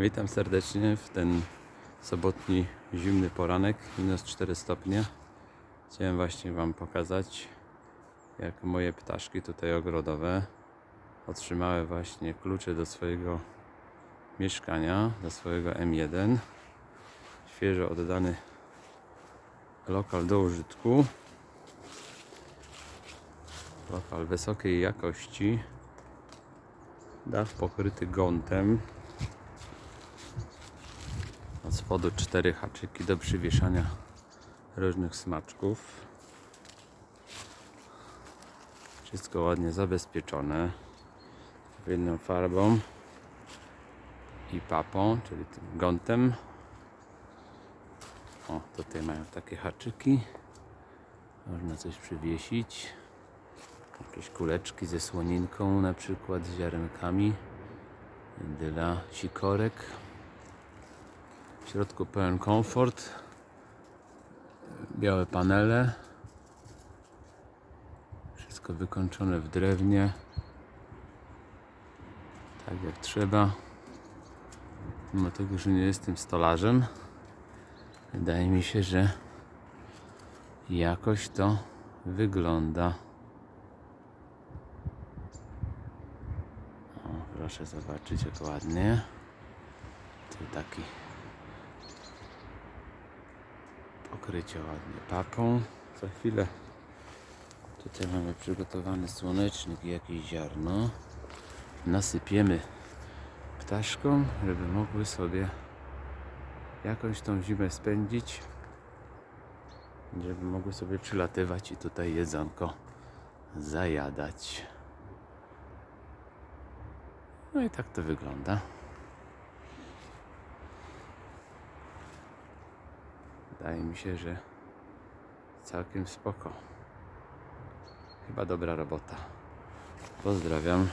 Witam serdecznie w ten sobotni zimny poranek, minus 4 stopnie. Chciałem właśnie Wam pokazać, jak moje ptaszki tutaj ogrodowe otrzymały właśnie klucze do swojego mieszkania, do swojego M1. Świeżo oddany lokal do użytku. Lokal wysokiej jakości. Dach pokryty gątem. Od spodu cztery haczyki do przywieszania różnych smaczków. Wszystko ładnie zabezpieczone. Jedną farbą i papą, czyli tym gątem. O, tutaj mają takie haczyki. Można coś przywiesić. Jakieś kuleczki ze słoninką, na przykład z ziarenkami dla sikorek. W środku pełen komfort. Białe panele. Wszystko wykończone w drewnie. Tak jak trzeba. Mimo tego, że nie jestem stolarzem, wydaje mi się, że jakoś to wygląda. O, proszę zobaczyć jak ładnie. Tu taki pokrycie ładnie papą. Za chwilę tutaj mamy przygotowany słonecznik i jakieś ziarno. Nasypiemy ptaszkom, żeby mogły sobie jakąś tą zimę spędzić. Żeby mogły sobie przylatywać i tutaj jedzonko zajadać. No i tak to wygląda. Wydaje mi się, że całkiem spoko. Chyba dobra robota. Pozdrawiam.